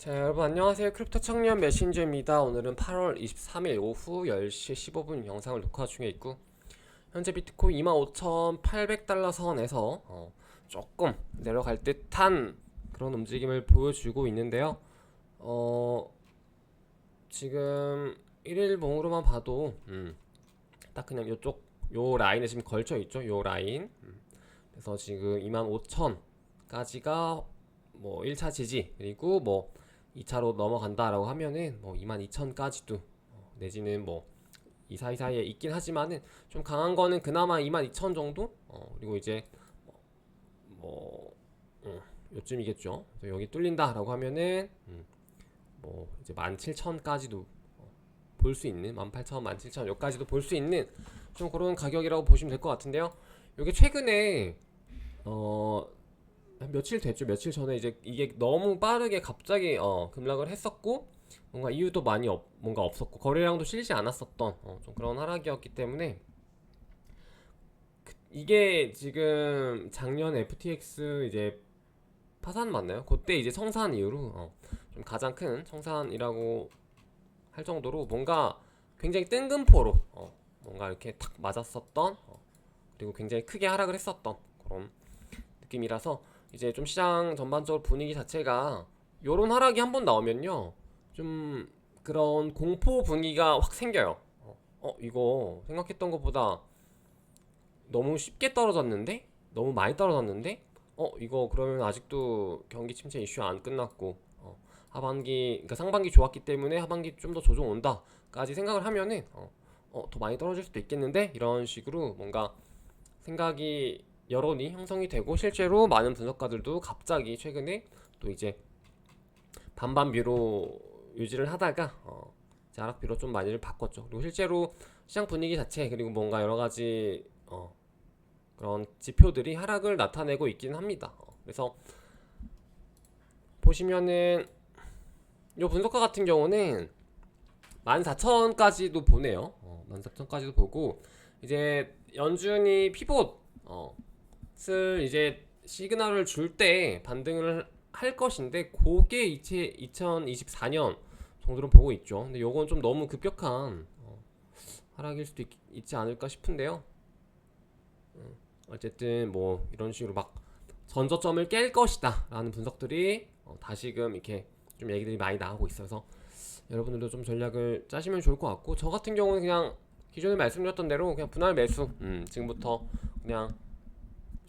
자 여러분 안녕하세요. 크립토 청년 메신저입니다. 오늘은 8월 23일 오후 10시 15분 영상을 녹화 중에 있고 현재 비트코인 25,800달러 선에서 어, 조금 내려갈 듯한 그런 움직임을 보여주고 있는데요. 어, 지금 1일 봉으로만 봐도 음, 딱 그냥 요쪽 요 라인에 지금 걸쳐 있죠? 요 라인. 음, 그래서 지금 25,000까지가 뭐 1차 지지 그리고 뭐 2차로 넘어간다라고 하면은 뭐 22,000까지도 내지는 뭐 이 사이사이에 있긴 하지만은 좀 강한 거는 그나마 22,000 정도? 어, 그리고 이제 뭐 음, 요쯤이겠죠. 여기 뚫린다라고 하면은 음, 뭐 이제 17,000까지도 볼 수 있는 18,000, 17,000 여기까지도 볼 수 있는 좀 그런 가격이라고 보시면 될 것 같은데요. 이게 최근에 어한 며칠 됐죠. 며칠 전에 이제 이게 너무 빠르게 갑자기 어, 급락을 했었고 뭔가 이유도 많이 없, 뭔가 없었고 거래량도 실지 않았었던 어, 좀 그런 하락이었기 때문에 그- 이게 지금 작년 FTX 이제 파산 맞나요? 그때 이제 청산 이후로 어, 좀 가장 큰 청산이라고 할 정도로 뭔가 굉장히 뜬금포로 어, 뭔가 이렇게 탁 맞았었던 어, 그리고 굉장히 크게 하락을 했었던 그런 느낌이라서 이제 좀 시장 전반적으로 분위기 자체가 요런 하락이 한 번 나오면요 좀 그런 공포 분위기가 확 생겨요. 어, 어, 이거 생각했던 것보다 너무 쉽게 떨어졌는데? 너무 많이 떨어졌는데? 어 이거 그러면 아직도 경기 침체 이슈 안 끝났고 어, 하반기 그러니까 상반기 좋았기 때문에 하반기 좀 더 조정 온다까지 생각을 하면은 어, 어, 더 많이 떨어질 수도 있겠는데? 이런 식으로 뭔가 생각이 여론이 형성이 되고 실제로 많은 분석가들도 갑자기 최근에 또 이제 반반비로 유지를 하다가 어, 이제 하락비로 좀 많이를 바꿨죠. 그리고 실제로 시장 분위기 자체 그리고 뭔가 여러 가지 어, 그런 지표들이 하락을 나타내고 있기는 합니다. 어, 그래서 보시면은 요 분석가 같은 경우는 14,000까지도 보네요. 어, 14,000까지도 보고 이제 연준이 피봇 어, 을 이제 시그널을 줄 때 반등을 할 것인데 그게 이제 2024년 정도로 보고 있죠. 근데 요건 좀 너무 급격한 어, 하락일 수도 있, 지 않을까 싶은데요. 음, 어쨌든 뭐 이런 식으로 막 전저점을 깰 것이다 라는 분석들이 어, 다시금 이렇게 좀 얘기들이 많이 나오고 있어서 여러분들도 좀 전략을 짜시면 좋을 것 같고 저 같은 경우는 그냥 기존에 말씀드렸던 대로 그냥 분할 매수 음, 지금부터 그냥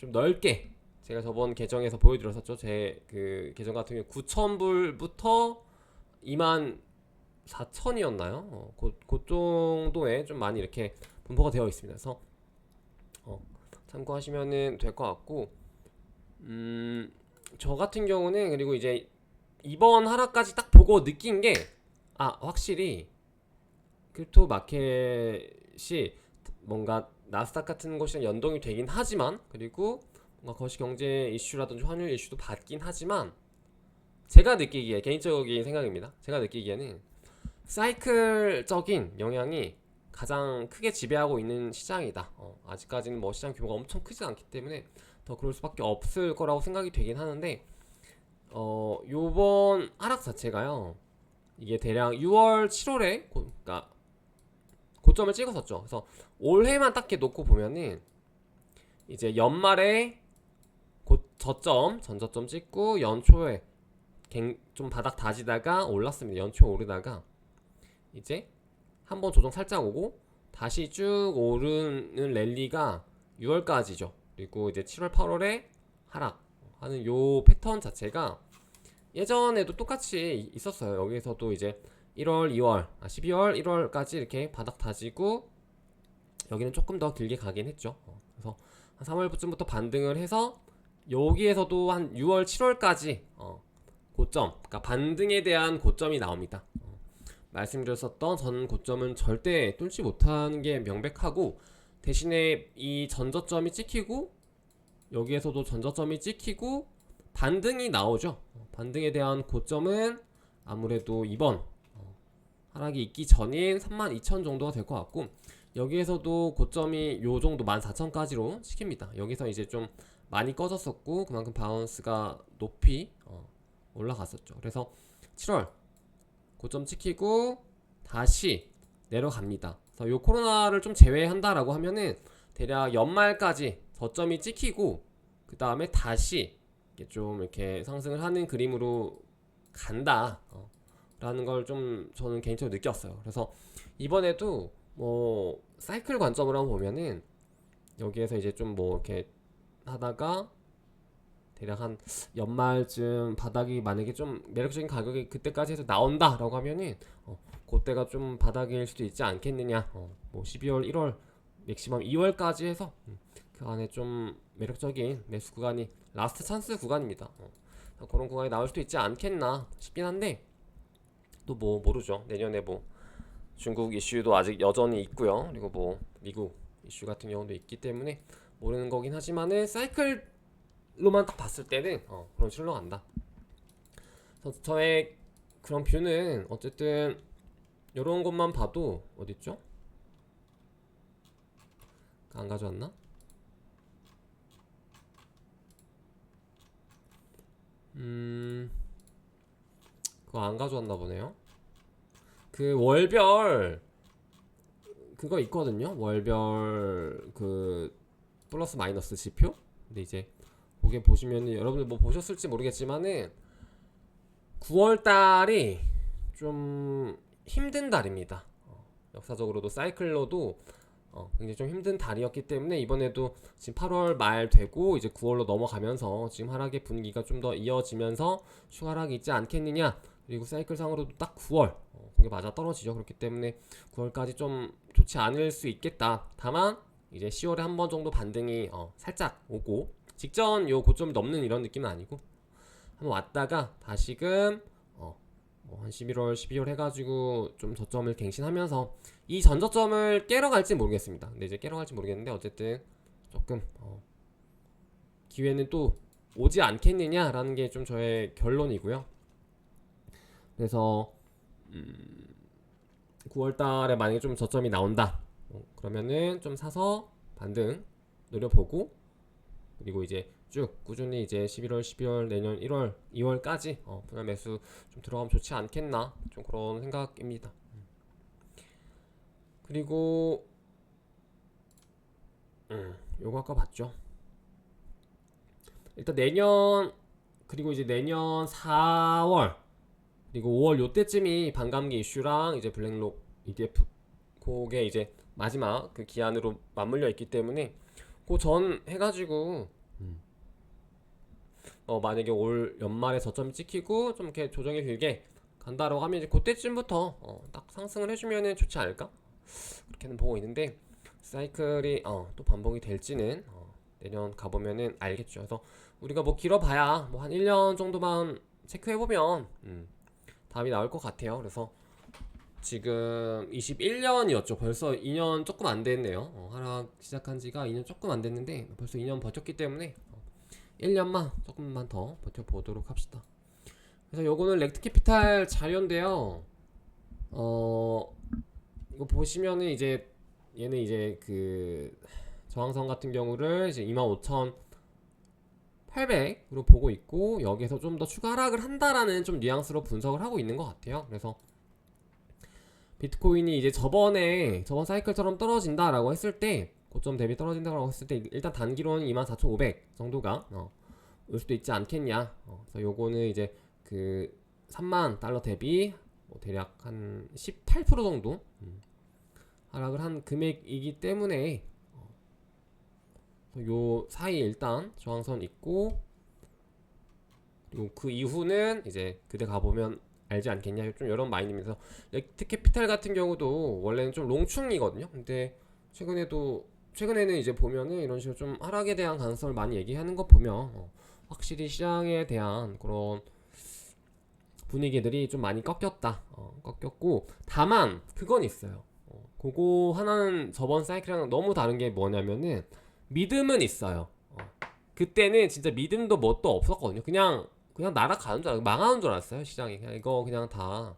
좀 넓게 제가 저번 계정에서 보여드렸었죠. 제 그 계정 같은 경우 9,000불부터 2만 4천이었나요? 어, 그, 그 정도에 좀 많이 이렇게 분포가 되어 있습니다. 그래서 어, 참고하시면은 될 것 같고, 음, 저 같은 경우는 그리고 이제 이번 하락까지 딱 보고 느낀 게, 아, 확실히 크립토 마켓이 뭔가 나스닥 같은 곳이랑 연동이 되긴 하지만 그리고 뭔가 거시 경제 이슈라든지 환율 이슈도 받긴 하지만 제가 느끼기에 개인적인 생각입니다. 제가 느끼기에는 사이클적인 영향이 가장 크게 지배하고 있는 시장이다. 어, 아직까지는 뭐 시장 규모가 엄청 크지 않기 때문에 더 그럴 수밖에 없을 거라고 생각이 되긴 하는데 어 요번 하락 자체가요. 이게 대략 6월, 7월에 그러니까 고점을 찍었었죠. 그래서 올해만 딱 이렇게 놓고 보면은 이제 연말에 곧 저점, 전저점 찍고 연초에 갱- 좀 바닥 다지다가 올랐습니다. 연초에 오르다가 이제 한번 조정 살짝 오고 다시 쭉 오르는 랠리가 6월까지죠. 그리고 이제 7월, 8월에 하락 하는 요 패턴 자체가 예전에도 똑같이 있었어요. 여기서도 이제 1월, 2월, 아 12월, 1월까지 이렇게 바닥 다지고 여기는 조금 더 길게 가긴 했죠. 어, 그래서 한 3월부터 반등을 해서 여기에서도 한 6월, 7월까지 어, 고점, 그러니까 반등에 대한 고점이 나옵니다. 어, 말씀드렸었던 전 고점은 절대 뚫지 못하는 게 명백하고 대신에 이 전저점이 찍히고 여기에서도 전저점이 찍히고 반등이 나오죠. 어, 반등에 대한 고점은 아무래도 이번 어, 하락이 있기 전인 32,000 정도가 될 것 같고 여기에서도 고점이 요 정도 14,000까지로 찍힙니다. 여기서 이제 좀 많이 꺼졌었고 그만큼 바운스가 높이 어, 올라갔었죠. 그래서 7월 고점 지키고 다시 내려갑니다. 그래서 요 코로나를 좀 제외한다라고 하면은 대략 연말까지 저점이 찍히고 그 다음에 다시 좀 이렇게 상승을 하는 그림으로 간다. 어, 라는 걸 좀 저는 개인적으로 느꼈어요. 그래서 이번에도 뭐 사이클 관점으로 한번 보면은 여기에서 이제 좀 뭐 이렇게 하다가 대략 한 연말쯤 바닥이 만약에 좀 매력적인 가격이 그때까지 해서 나온다라고 하면은 어, 그때가 좀 바닥일 수도 있지 않겠느냐. 어, 뭐 12월, 1월, 맥시멈 2월까지 해서 음, 그 안에 좀 매력적인 매수 구간이 라스트 찬스 구간입니다. 어, 그런 구간이 나올 수도 있지 않겠나 싶긴 한데 또 뭐 모르죠. 내년에 뭐 중국 이슈도 아직 여전히 있고요. 그리고 뭐 미국 이슈 같은 경우도 있기 때문에 모르는 거긴 하지만은 사이클로만 딱 봤을 때는 어, 그런 실로 간다. 저의 그런 뷰는 어쨌든 이런 것만 봐도 어딨죠? 안 가져왔나? 음 그거 안 가져왔나 보네요. 그 월별 그거 있거든요. 월별 그 플러스 마이너스 지표. 근데 이제 거기에 보시면은 여러분들 뭐 보셨을지 모르겠지만은 9월 달이 좀 힘든 달입니다. 어, 역사적으로도 사이클로도 어, 굉장히 좀 힘든 달이었기 때문에 이번에도 지금 8월 말 되고 이제 9월로 넘어가면서 지금 하락의 분위기가 좀 더 이어지면서 추가락이 있지 않겠느냐 그리고 사이클 상으로도 딱 9월 어, 그게 맞아 떨어지죠 그렇기 때문에 9월까지 좀 좋지 않을 수 있겠다 다만 이제 10월에 한 번 정도 반등이 어, 살짝 오고 직전 요 고점을 넘는 이런 느낌은 아니고 한번 왔다가 다시금 어, 뭐한 11월 12월 해가지고 좀 저점을 갱신하면서 이 전저점을 깨러 갈지 모르겠습니다. 근데 이제 깨러 갈지 모르겠는데 어쨌든 조금 어, 기회는 또 오지 않겠느냐라는 게 좀 저의 결론이고요. 그래서 음, 9월달에 만약에 좀 저점이 나온다. 어, 그러면은 좀 사서 반등 노려보고 그리고 이제 쭉 꾸준히 이제 11월, 12월, 내년 1월, 2월까지 어, 분할 매수 좀 들어가면 좋지 않겠나 좀 그런 생각입니다. 그리고 음, 요거 아까 봤죠. 일단 내년 그리고 이제 내년 4월 그리고 5월 요때쯤이 반감기 이슈랑 이제 블랙록 ETF 그게 이제 마지막 그 기한으로 맞물려 있기 때문에 그 전 해가지고 어 만약에 올 연말에 저점 찍히고 좀 이렇게 조정이 길게 간다라고 하면 이제 그때쯤부터 어, 딱 상승을 해주면은 좋지 않을까 그렇게는 보고 있는데 사이클이 어, 또 반복이 될지는 어, 내년 가보면은 알겠죠. 그래서 우리가 뭐 길어봐야 뭐 한 1년 정도만 체크해보면 음, 답이 나올 것 같아요. 그래서 지금 21년이었죠. 벌써 2년 조금 안 됐네요. 어, 하락 시작한 지가 2년 조금 안 됐는데 벌써 2년 버텼기 때문에 어, 1년만 조금만 더 버텨보도록 합시다. 그래서 요거는 렉트 캐피탈 자료인데요. 어 이거 보시면은 이제 얘는 이제 그 저항선 같은 경우를 이제 25,800으로 보고 있고 여기에서 좀 더 추가 하락을 한다라는 좀 뉘앙스로 분석을 하고 있는 것 같아요. 그래서 비트코인이 이제 저번에 저번 사이클처럼 떨어진다라고 했을 때 고점 대비 떨어진다고 했을 때 일단 단기로는 24,500 정도가 어, 올 수도 있지 않겠냐. 어, 그래서 요거는 이제 그 3만 달러 대비 뭐 대략 한 18% 정도 음, 하락을 한 금액이기 때문에 어, 요 사이 일단 저항선 있고 그리고 그 이후는 이제 그때 가보면 알지 않겠냐 좀 이런 마인드면서. 렉트 캐피탈 같은 경우도 원래는 좀 롱충이거든요. 근데 최근에도 최근에는 이제 보면은 이런 식으로 좀 하락에 대한 가능성을 많이 얘기하는 거 보면 어, 확실히 시장에 대한 그런 분위기들이 좀 많이 꺾였다. 어, 꺾였고 다만 그건 있어요. 어, 그거 하나는 저번 사이클이랑 너무 다른 게 뭐냐면은 믿음은 있어요. 어, 그때는 진짜 믿음도 뭣도 없었거든요. 그냥 그냥 날아가는 줄 알고 망하는 줄 알았어요 시장이. 그냥 이거 그냥 다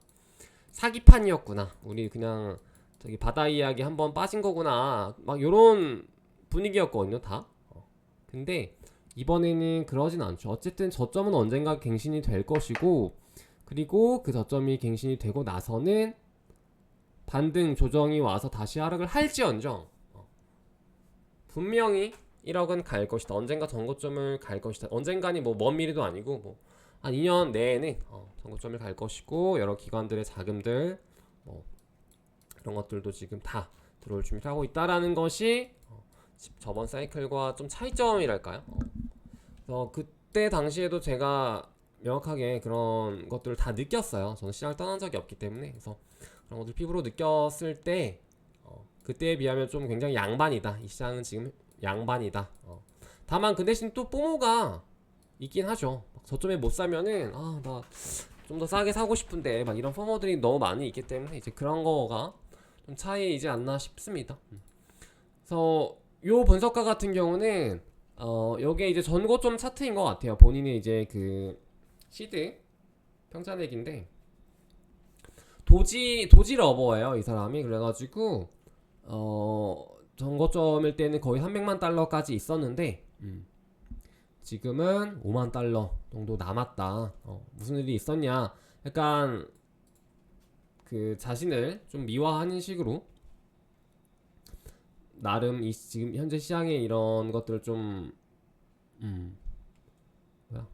사기판이었구나. 우리 그냥 저기 바다 이야기 한번 빠진 거구나. 막 요런 분위기였거든요 다. 어. 근데 이번에는 그러진 않죠. 어쨌든 저점은 언젠가 갱신이 될 것이고 그리고 그 저점이 갱신이 되고 나서는 반등 조정이 와서 다시 하락을 할지언정 어, 분명히 1억은 갈 것이다. 언젠가 전고점을 갈 것이다. 언젠가니 뭐먼 미래도 아니고 뭐 한 2년 내에는 어, 전고점을 갈 것이고 여러 기관들의 자금들 뭐 이런 것들도 지금 다 들어올 준비를 하고 있다라는 것이 어, 지- 저번 사이클과 좀 차이점이랄까요? 어. 그래서 그때 당시에도 제가 명확하게 그런 것들을 다 느꼈어요. 저는 시장을 떠난 적이 없기 때문에 그래서 그런 것들 피부로 느꼈을 때 어, 그때에 비하면 좀 굉장히 양반이다. 이 시장은 지금 양반이다. 어. 다만 그 대신 또 뽀모가 있긴 하죠. 막 저점에 못 사면은 아 나 좀 더 싸게 사고 싶은데 막 이런 포머들이 너무 많이 있기 때문에 이제 그런 거가 좀 차이이지 않나 싶습니다. 음. 그래서 요 분석가 같은 경우는 어 요게 이제 전고점 차트인 것 같아요. 본인의 이제 그 시드 평자내기인데 도지 도지 러버예요 이 사람이 그래가지고 어 전고점일 때는 거의 300만 달러까지 있었는데 음, 지금은 5만 달러 정도 남았다. 어, 무슨 일이 있었냐? 약간 그 자신을 좀 미화하는 식으로 나름 이 지금 현재 시장에 이런 것들을 좀 음, 뭐야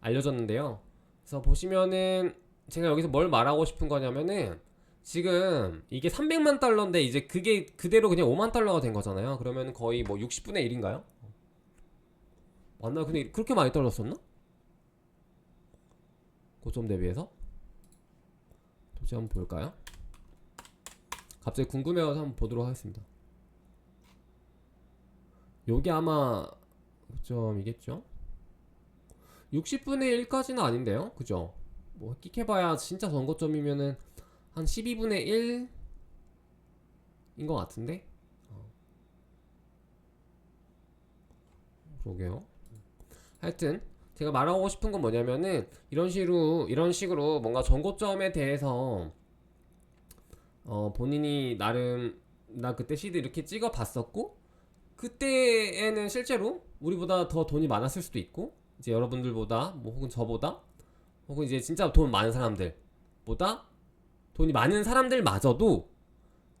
알려졌는데요. 그래서 보시면은 제가 여기서 뭘 말하고 싶은 거냐면은 지금 이게 300만 달러인데 이제 그게 그대로 그냥 5만 달러가 된 거잖아요. 그러면 거의 뭐 60분의 1인가요? 맞나? 근데 그렇게 많이 떨어졌었나? 고점 대비해서? 도대체 한번 볼까요? 갑자기 궁금해서 한번 보도록 하겠습니다. 요게 아마 고점이겠죠? 60분의 1까지는 아닌데요? 그죠? 뭐 끽해봐야 진짜 전고점이면은 한 12분의 1인 것 같은데? 어. 그러게요. 하여튼 제가 말하고 싶은 건 뭐냐면은 이런 식으로 이런 식으로 뭔가 전고점에 대해서 어 본인이 나름 나 그때 시드 이렇게 찍어 봤었고 그때에는 실제로 우리보다 더 돈이 많았을 수도 있고 이제 여러분들보다 뭐 혹은 저보다 혹은 이제 진짜 돈 많은 사람들보다 돈이 많은 사람들마저도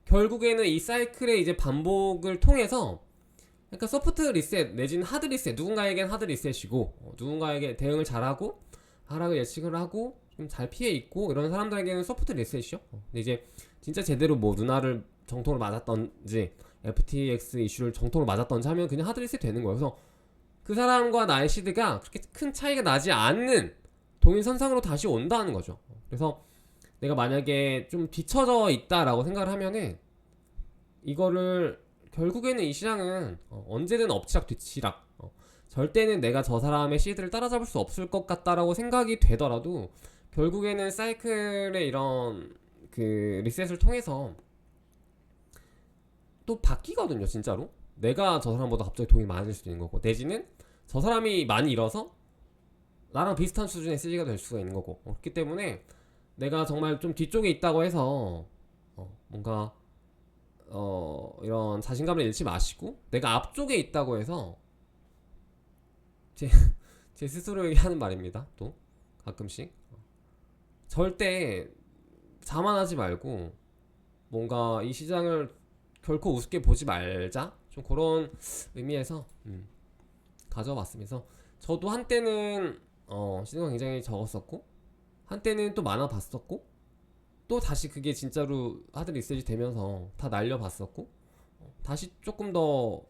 결국에는 이 사이클의 이제 반복을 통해서 약간 소프트 리셋 내지는 하드 리셋 누군가에겐 하드 리셋이고 어, 누군가에게 대응을 잘하고 하락을 예측을 하고 좀 잘 피해 있고 이런 사람들에게는 소프트 리셋이죠. 어, 근데 이제 진짜 제대로 뭐 누나를 정통으로 맞았던지 FTX 이슈를 정통으로 맞았던지 하면 그냥 하드 리셋 되는 거예요. 그래서 그 사람과 나의 시드가 그렇게 큰 차이가 나지 않는 동일 선상으로 다시 온다는 거죠. 그래서 내가 만약에 좀 뒤처져 있다라고 생각을 하면은 이거를 결국에는 이 시장은 어, 언제든 엎치락 뒤치락 어, 절대는 내가 저 사람의 시드를 따라잡을 수 없을 것 같다라고 생각이 되더라도 결국에는 사이클의 이런 그 리셋을 통해서 또 바뀌거든요 진짜로. 내가 저 사람보다 갑자기 돈이 많아질 수도 있는 거고 내지는 저 사람이 많이 잃어서 나랑 비슷한 수준의 CG가 될 수가 있는 거고. 어, 그렇기 때문에 내가 정말 좀 뒤쪽에 있다고 해서 어, 뭔가 어, 이런 자신감을 잃지 마시고 내가 앞쪽에 있다고 해서 제, 제 스스로에게 하는 말입니다. 또 가끔씩 어. 절대 자만하지 말고 뭔가 이 시장을 결코 우습게 보지 말자 좀 그런 의미에서 음, 가져왔습니다. 저도 한때는 어, 시드가 굉장히 적었었고 한때는 또 많아 봤었고 또 다시 그게 진짜로 하드 리셋이 되면서 다 날려봤었고 어, 다시 조금 더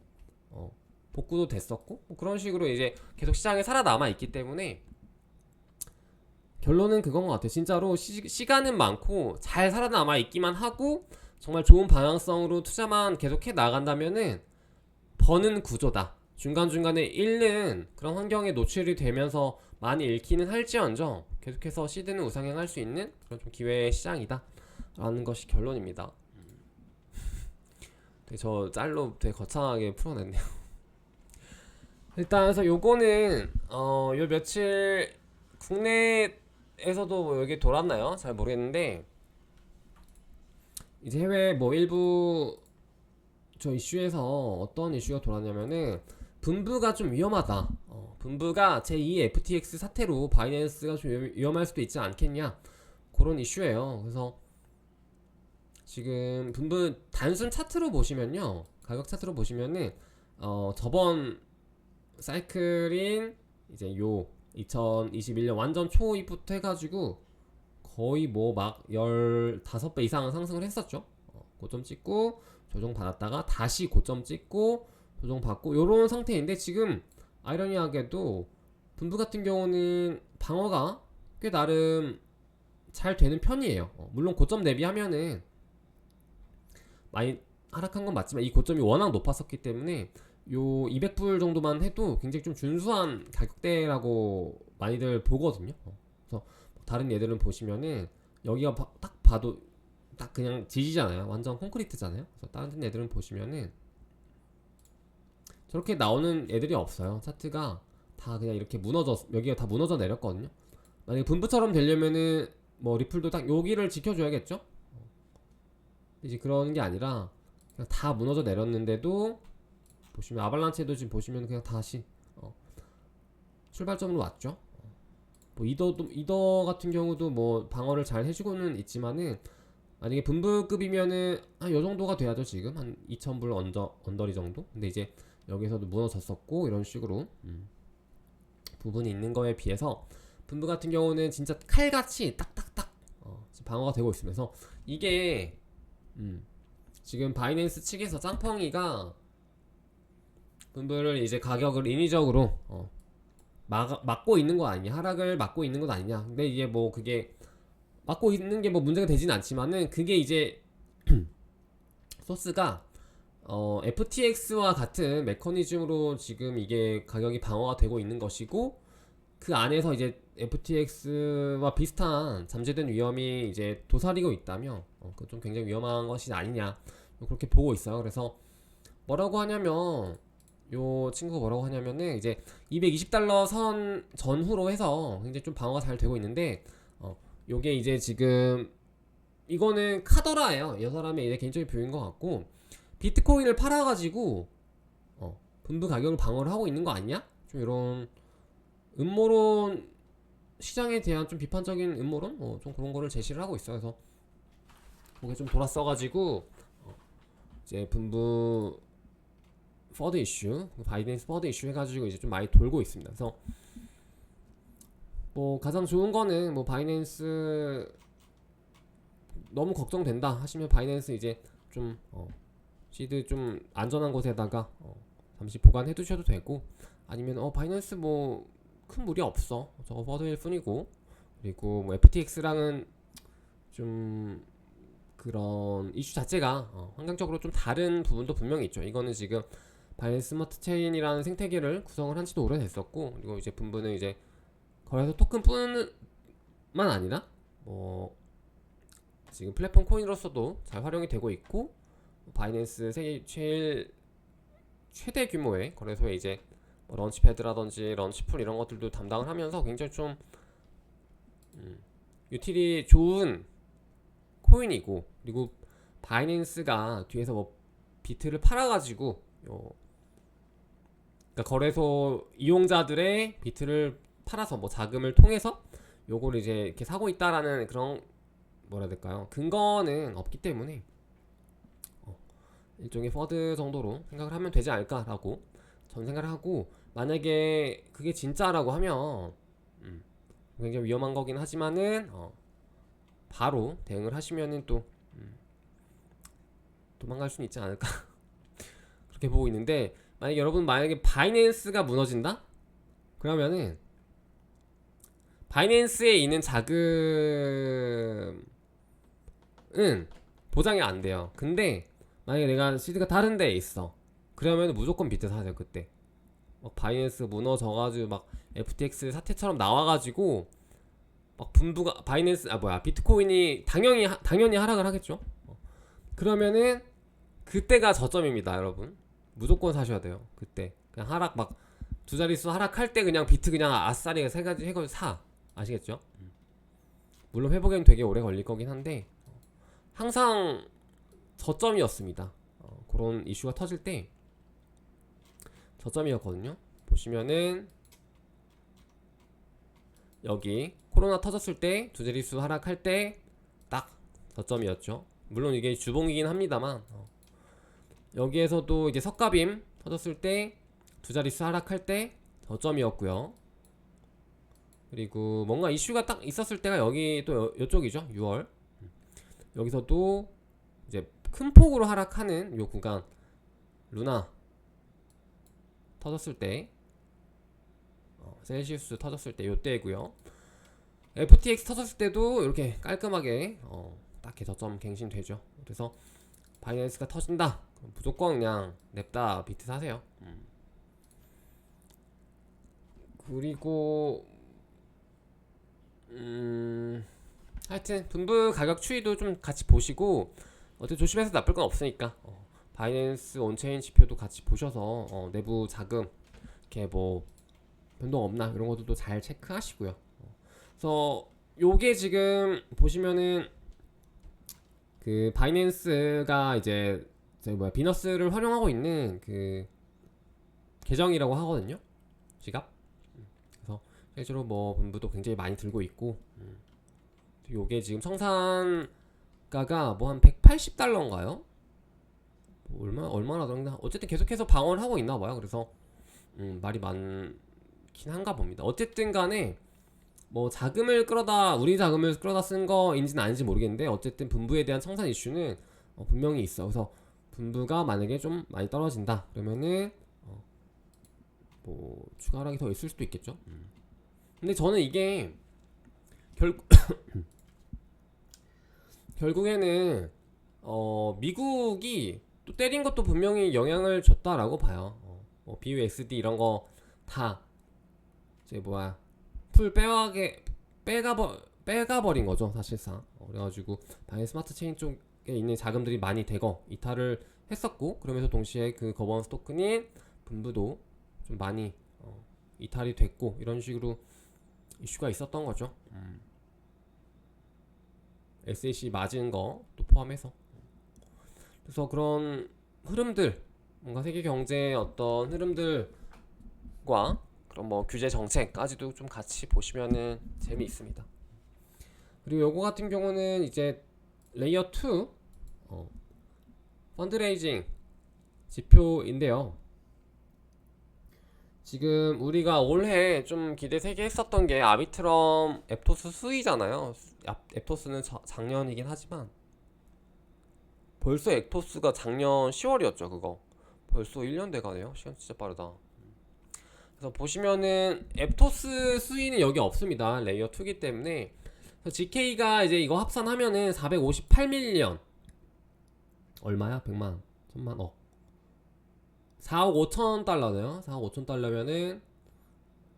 어, 복구도 됐었고 뭐 그런 식으로 이제 계속 시장에 살아남아 있기 때문에 결론은 그건 것 같아요. 진짜로 시, 시간은 많고 잘 살아남아 있기만 하고 정말 좋은 방향성으로 투자만 계속해 나간다면은 버는 구조다. 중간중간에 잃는 그런 환경에 노출이 되면서 많이 잃기는 할지언정 계속해서 시드는 우상향할 수 있는 그런 좀 기회의 시장이다 라는 것이 결론입니다. 되게 저 짤로 되게 거창하게 풀어냈네요. 일단 그래서 요거는 어 요 며칠 국내에서도 뭐 여기 돌았나요? 잘 모르겠는데 이제 해외 뭐 일부 저 이슈에서 어떤 이슈가 돌았냐면은 분부가 좀 위험하다. 어, 분부가 제2 FTX 사태로 바이낸스가 좀 위험- 위험 할 수도 있지 않겠냐 그런 이슈예요. 그래서 지금 분부 단순 차트로 보시면요, 가격 차트로 보시면은 어, 저번 사이클인 이제 요 2021년 완전 초입부터 해가지고 거의 뭐 막 15배 이상 상승을 했었죠. 어, 고점 찍고 조정 받았다가 다시 고점 찍고 조정 받고 요런 상태인데 지금 아이러니하게도 분부 같은 경우는 방어가 꽤 나름 잘 되는 편이에요. 어, 물론 고점 대비하면은 많이 하락한 건 맞지만 이 고점이 워낙 높았었기 때문에 요 200불 정도만 해도 굉장히 좀 준수한 가격대라고 많이들 보거든요. 어, 그래서 다른 얘들은 보시면은 여기가 바- 딱 봐도 딱 그냥 지지잖아요. 완전 콘크리트잖아요. 그래서 다른 애들은 보시면은 저렇게 나오는 애들이 없어요. 차트가 다 그냥 이렇게 무너져 여기가 다 무너져 내렸거든요. 만약에 분부처럼 되려면은 뭐 리플도 딱 여기를 지켜줘야겠죠. 어. 이제 그런 게 아니라 그냥 다 무너져 내렸는데도 보시면 아발란체도 지금 보시면 그냥 다시 어, 출발점으로 왔죠. 어. 뭐 이더도 이더 같은 경우도 뭐 방어를 잘 해주고는 있지만은 만약에 분부급이면은 한요 정도가 돼야죠 지금 한 2,000불 언더 언더리 정도. 근데 이제 여기서도 무너졌었고 이런 식으로 음. 부분이 있는 거에 비해서 분부 같은 경우는 진짜 칼같이 딱딱딱 어, 방어가 되고. 그래서 이게 음, 지금 바이낸스 측에서 짱펑이가 분부를 이제 가격을 인위적으로 어, 막, 막고 있는 거 아니냐 하락을 막고 있는 것 아니냐 근데 이게 뭐 그게 막고 있는 게 뭐 문제가 되지는 않지만은 그게 이제 소스가 어, FTX와 같은 메커니즘으로 지금 이게 가격이 방어가 되고 있는 것이고 그 안에서 이제 FTX와 비슷한 잠재된 위험이 이제 도사리고 있다면 어, 그좀 굉장히 위험한 것이 아니냐 그렇게 보고 있어요. 그래서 뭐라고 하냐면 요 친구가 뭐라고 하냐면은 이제 220달러 선 전후로 해서 굉장히 좀 방어가 잘 되고 있는데 어 요게 이제 지금 이거는 카더라예요. 이 사람의 이제 개인적인 표현인 것 같고 비트코인을 팔아가지고 어 분부 가격을 방어를 하고 있는 거 아니냐? 좀 이런 음모론 시장에 대한 좀 비판적인 음모론 어, 좀 그런 거를 제시를 하고 있어요. 그래서 그게 좀 돌았어가지고 어, 이제 분부 퍼드 이슈, 바이든스 퍼드 이슈 해가지고 이제 좀 많이 돌고 있습니다. 그래서 뭐 가장 좋은 거는 뭐 바이낸스 너무 걱정된다 하시면 바이낸스 이제 좀 어, 시드 좀 안전한 곳에다가 어, 잠시 보관해 두셔도 되고 아니면 어 바이낸스 뭐 큰 무리 없어 저거 퍼드일 뿐이고 그리고 뭐 FTX랑은 좀 그런 이슈 자체가 어, 환경적으로 좀 다른 부분도 분명히 있죠. 이거는 지금 바이낸스 스마트 체인이라는 생태계를 구성을 한 지도 오래됐었고 그리고 이제 분부는 이제 거래소 토큰뿐만 아니라 뭐 지금 플랫폼 코인으로서도 잘 활용이 되고 있고 바이낸스 세계 제일 최대 규모의 거래소에 이제 뭐 런치패드라든지 런치풀 이런 것들도 담당을 하면서 굉장히 좀 음, 유틸이 좋은 코인이고 그리고 바이낸스가 뒤에서 뭐 비트를 팔아가지고 요 그러니까 거래소 이용자들의 비트를 팔아서 뭐 자금을 통해서 요거를 이제 이렇게 사고 있다라는 그런 뭐라 해야 될까요? 근거는 없기 때문에 어, 일종의 퍼드 정도로 생각을 하면 되지 않을까라고 전 생각을 하고 만약에 그게 진짜라고 하면 음, 굉장히 위험한 거긴 하지만은 어, 바로 대응을 하시면은 또 음, 도망갈 수는 있지 않을까? 그렇게 보고 있는데 만약 여러분 만약에 바이낸스가 무너진다? 그러면은 바이낸스에 있는 자금은 보장이 안 돼요. 근데 만약에 내가 시드가 다른 데에 있어 그러면 무조건 비트 사세요 그때 막 바이낸스 무너져가지고 막 FTX 사태처럼 나와가지고 막 분부가 바이낸스 아 뭐야 비트코인이 당연히 하- 당연히 하락을 하겠죠. 어. 그러면은 그때가 저점입니다, 여러분. 무조건 사셔야 돼요. 그때 그냥 하락 막 두 자릿수 하락할 때 그냥 비트 그냥 아싸리 세 가지 해가지고 사 아시겠죠? 물론 회복에는 되게 오래 걸릴 거긴 한데 어, 항상 저점이었습니다. 어, 그런 이슈가 터질 때 저점이었거든요. 보시면은 여기 코로나 터졌을 때 두 자릿수 하락할 때 딱 저점이었죠. 물론 이게 주봉이긴 합니다만 어. 여기에서도 이제 석가빔 터졌을 때 두 자릿수 하락할 때 저점이었고요. 그리고 뭔가 이슈가 딱 있었을 때가 여기 또 여, 이쪽이죠. 6월 여기서도 이제 큰 폭으로 하락하는 요 구간 루나 터졌을 때 어, 셀시우스 터졌을 때 요때고요. FTX 터졌을 때도 이렇게 깔끔하게 어, 딱히 저점 갱신되죠. 그래서 바이낸스가 터진다. 무조건 그냥 냅다 비트 사세요. 음. 그리고 음 하여튼 분부 가격 추이도 좀 같이 보시고 어떻게 조심해서 나쁠 건 없으니까 어, 바이낸스 온체인 지표도 같이 보셔서 어, 내부 자금 이렇게 뭐 변동 없나 이런 것들도 잘 체크하시고요. 어, 그래서 요게 지금 보시면은 그 바이낸스가 이제 뭐야 비너스를 활용하고 있는 그 계정이라고 하거든요. 지갑. 음, 그래서 실제로 뭐 분부도 굉장히 많이 들고 있고 음. 요게 지금 성산 가가 뭐 한 180달러인가요? 뭐 얼마 얼마나 정도 어쨌든 계속해서 방어를 하고 있나 봐요. 그래서 음, 말이 많긴 한가 봅니다. 어쨌든 간에 뭐 자금을 끌어다 우리 자금을 끌어다 쓴 거인지는 아닌지 모르겠는데 어쨌든 분부에 대한 청산 이슈는 어, 분명히 있어. 그래서 분부가 만약에 좀 많이 떨어진다 그러면은 어, 뭐 추가 하락이 더 있을 수도 있겠죠. 음. 근데 저는 이게 결 결국에는 어 미국이 또 때린 것도 분명히 영향을 줬다라고 봐요. 어, 뭐 BUSD 이런 거 다 이제 뭐야 풀 빼가게 빼가버 빼가버린 거죠 사실상. 어, 그래가지고 당연히 스마트 체인 쪽에 있는 자금들이 많이 대거 이탈을 했었고 그러면서 동시에 그 거버넌스 토큰인 분부도 좀 많이 어, 이탈이 됐고 이런 식으로 이슈가 있었던 거죠. SAC 맞은 거 또 포함해서 그래서 그런 흐름들 뭔가 세계 경제의 어떤 흐름들과 그런 뭐 규제 정책까지도 좀 같이 보시면은 재미있습니다. 그리고 요거 같은 경우는 이제 레이어 2 어, 펀드레이징 지표인데요. 지금 우리가 올해 좀 기대 세게 했었던 게 아비트럼 앱토스 수위잖아요. 앱- 앱토스는 자- 작년이긴 하지만 벌써 앱토스가 작년 10월이었죠, 그거. 벌써 1년 돼가네요. 시간 진짜 빠르다. 그래서 보시면은 앱토스 수위는 여기 없습니다. 레이어 2기 때문에 GK가 이제 이거 합산하면은 458밀리언 얼마야? 100만, 1000만, 어 4억 5천 달러네요. 4억 5천 달러면은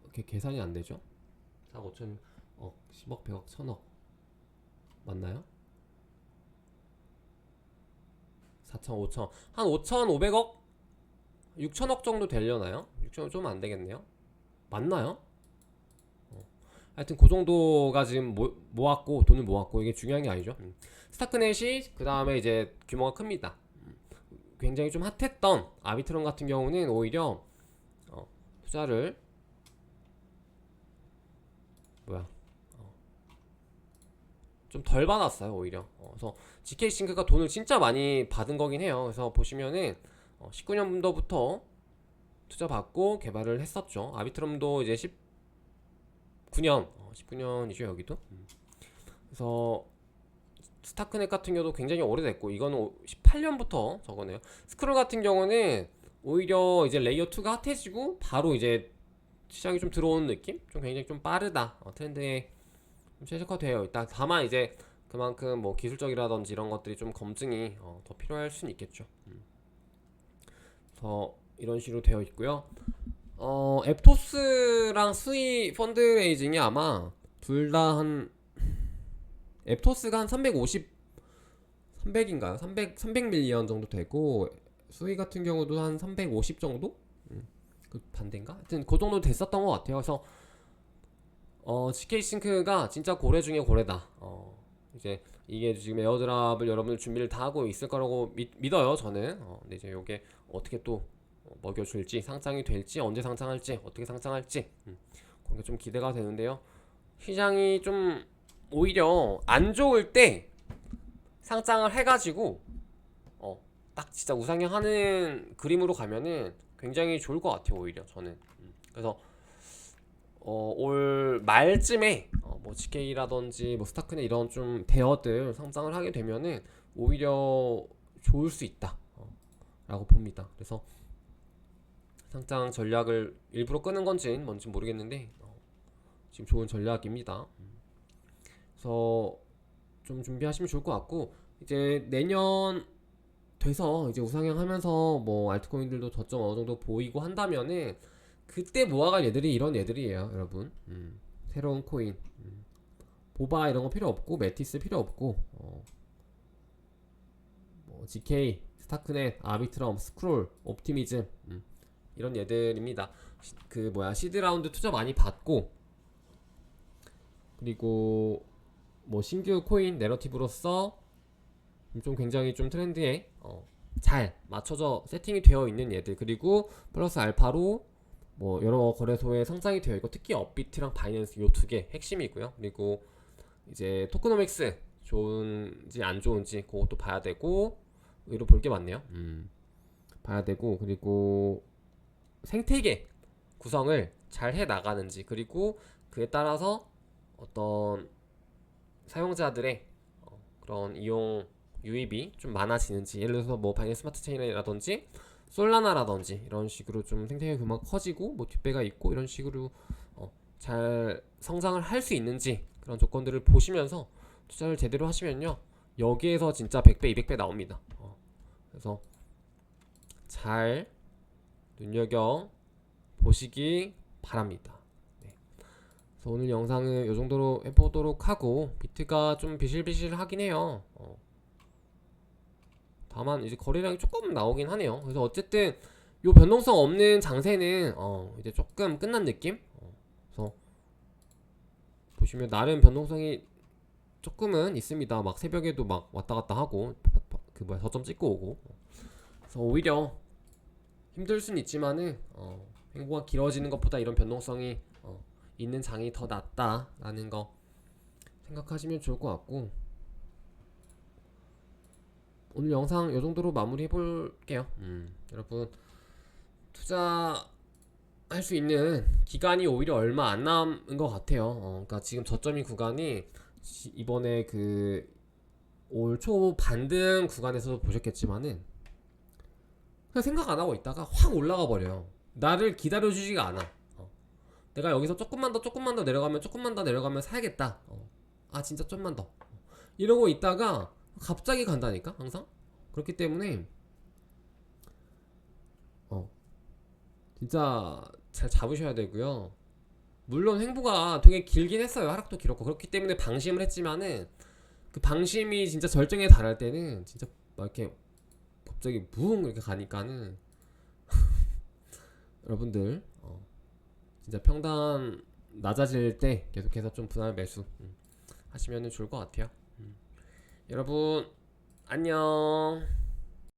이렇게 계산이 안 되죠? 4억 5천 억, 10억, 100억, 1000억 맞나요? 4천, 5천 한 5,500억, 6천억 정도 되려나요? 6천억 좀 안 되겠네요. 맞나요? 어. 하여튼 그 정도가 지금 모, 모았고 돈을 모았고 이게 중요한 게 아니죠. 음. 스타크넷이 그 다음에 이제 규모가 큽니다. 굉장히 좀 핫했던 아비트론 같은 경우는 오히려 어, 투자를 뭐야 좀 덜 받았어요 오히려 어, 그래서 GK 싱크가 돈을 진짜 많이 받은 거긴 해요 그래서 보시면은 어, 19년도부터 투자 받고 개발을 했었죠 아비트럼도 이제 19년 어, 19년이죠 여기도 음. 그래서 스타크넷 같은 경우도 굉장히 오래됐고 이거는 18년부터 저거네요. 스크롤 같은 경우는 오히려 이제 레이어 2가 핫해지고 바로 이제 시장이 좀 들어오는 느낌? 좀 굉장히 좀 빠르다. 어, 트렌드에 좀 최적화되어 있다. 다만 이제 그만큼 뭐 기술적이라든지 이런 것들이 좀 검증이 어, 더 필요할 수는 있겠죠. 음. 이런 식으로 되어 있고요. 어, 앱토스랑 스위 펀드레이징이 아마 둘 다 한 앱토스가 한 350, 300인가요? 300, 300밀리언 정도 되고 수위 같은 경우도 한 350 정도? 음, 그 반대인가? 하여튼 그 정도 됐었던 것 같아요. 그래서 어, GK 싱크가 진짜 고래 중에 고래다. 어, 이제 이게 지금 에어드랍을 여러분들 준비를 다 하고 있을 거라고 믿, 믿어요. 저는. 어, 근데 이제 이게 어떻게 또 어, 먹여줄지 상장이 될지 언제 상장할지 어떻게 상장할지 음, 그런 게 좀 기대가 되는데요. 시장이 좀 오히려 안 좋을 때 상장을 해가지고 어, 딱 진짜 우상향 하는 그림으로 가면은 굉장히 좋을 것 같아요 오히려 저는 음, 그래서 어, 올 말쯤에 어, 뭐 GK라든지 뭐 스타크net 이런 좀 대어들 상장을 하게 되면은 오히려 좋을 수 있다 어, 라고 봅니다 그래서 상장 전략을 일부러 끄는 건지 뭔지 모르겠는데 어, 지금 좋은 전략입니다 음. 그래서 좀 준비하시면 좋을 것 같고 이제 내년 돼서 이제 우상향 하면서 뭐 알트코인들도 저점 어느 정도 보이고 한다면은 그때 모아갈 얘들이 이런 얘들이에요 여러분. 음, 새로운 코인. 음. 보바 이런 거 필요 없고 메티스 필요 없고 어, 뭐 GK, 스타크넷, 아비트럼, 스크롤, 옵티미즘 음, 이런 얘들입니다. 시- 그 뭐야 시드 라운드 투자 많이 받고 그리고 뭐 신규 코인 내러티브로서 좀 굉장히 좀 트렌드에 어, 잘 맞춰져 세팅이 되어 있는 얘들. 그리고 플러스 알파로 뭐 여러 거래소에 상장이 되어 있고 특히 업비트랑 바이낸스 요 두 개 핵심이고요. 그리고 이제 토크노믹스 좋은지 안 좋은지 그것도 봐야 되고 의로 볼 게 많네요. 음. 봐야 되고 그리고 생태계 구성을 잘 해 나가는지 그리고 그에 따라서 어떤 사용자들의 어, 그런 이용 유입이 좀 많아지는지 예를 들어서 뭐 바이낸스 스마트 체인이라든지 솔라나라든지 이런 식으로 좀 생태계 규모가 커지고 뭐 뒷배가 있고 이런 식으로 어, 잘 성장을 할 수 있는지 그런 조건들을 보시면서 투자를 제대로 하시면요. 여기에서 진짜 100배 200배 나옵니다. 어, 그래서 잘 눈여겨 보시기 바랍니다. 네. 오늘 영상은 이 정도로 해보도록 하고 비트가 좀 비실비실하긴 해요. 어, 다만 이제 거래량이 조금 나오긴 하네요. 그래서 어쨌든 요 변동성 없는 장세는 어 이제 조금 끝난 느낌. 어, 그래서 보시면 나름 변동성이 조금은 있습니다. 막 새벽에도 막 왔다 갔다 하고 그 뭐야 저점 찍고 오고. 그래서 오히려 힘들 순 있지만은 어, 행보가 길어지는 것보다 이런 변동성이 어, 있는 장이 더 낫다라는 거 생각하시면 좋을 것 같고. 오늘 영상 이 정도로 마무리해 볼게요. 음, 여러분 투자 할 수 있는 기간이 오히려 얼마 안 남은 것 같아요. 어, 그러니까 지금 저점인 구간이 지- 이번에 그 올 초 반등 구간에서도 보셨겠지만은 그냥 생각 안 하고 있다가 확 올라가 버려요. 나를 기다려 주지가 않아. 어. 내가 여기서 조금만 더 조금만 더 내려가면 조금만 더 내려가면 사야겠다. 어. 아 진짜 좀만 더. 이러고 있다가 갑자기 간다니까 항상? 그렇기 때문에 어 진짜 잘 잡으셔야 되고요. 물론 행보가 되게 길긴 했어요 하락도 길었고. 그렇기 때문에 방심을 했지만은 그 방심이 진짜 절정에 달할 때는 진짜 막 이렇게 갑자기 무웅 이렇게 가니까는 여러분들 어 진짜 평단 낮아질 때 계속해서 좀 분할 매수 음, 하시면 좋을 것 같아요. 음. 여러분 안녕.